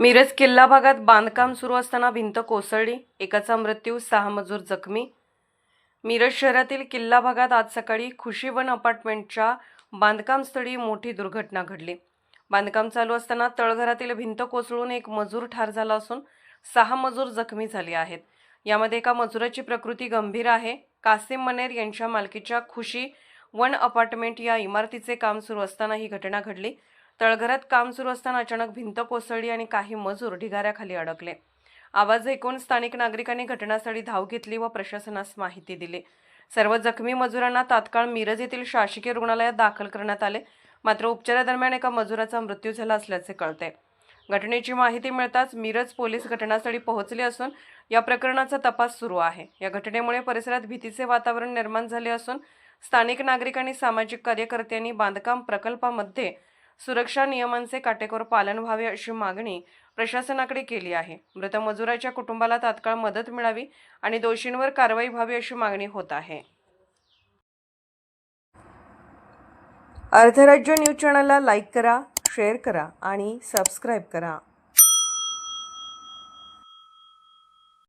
मिरज किल्ला भागात बांधकाम सुरू असताना भिंत कोसळली. एकाचा मृत्यू सहा मजूर जखमी. मिरज शहरातील किल्ला भागात आज सकाळी खुशीवन अपार्टमेंटच्या बांधकामस्थळी मोठी दुर्घटना घडली. बांधकाम चालू असताना तळघरातील भिंत कोसळून एक मजूर ठार झाला असून सहा मजूर जखमी झाले आहेत. यामध्ये एका मजुराची प्रकृती गंभीर आहे. कासिम मनेर यांच्या मालकीच्या खुशी वन अपार्टमेंट या इमारतीचे काम सुरू असताना ही घटना घडली. तळघरात काम सुरू असताना अचानक भिंत कोसळली आणि काही मजूर ढिगाऱ्याखाली अडकले. आवाज ऐकून स्थानिक नागरिकांनी घटनास्थळी धाव घेतली व प्रशासनास माहिती दिली. सर्व जखमी मजुरांना तात्काळ मिरज येथील शासकीय रुग्णालयात दाखल करण्यात आले. मात्र उपचारादरम्यान एका मजुराचा मृत्यू झाला असल्याचे कळते. घटनेची माहिती मिळताच मिरज पोलीस घटनास्थळी पोहोचले असून या प्रकरणाचा तपास सुरू आहे. या घटनेमुळे परिसरात भीतीचे वातावरण निर्माण झाले असून स्थानिक नागरिकांनी सामाजिक कार्यकर्त्यांनी बांधकाम प्रकल्पामध्ये सुरक्षा नियमांचे काटेकोर पालन व्हावे अशी मागणी प्रशासनाकडे केली आहे. मृत मजुराच्या कुटुंबाला तात्काळ मदत मिळावी आणि दोषींवर कारवाई व्हावी अशी मागणी होत आहे. अर्थराज्य न्यूज चॅनलला लाईक करा शेअर करा आणि सबस्क्राईब करा.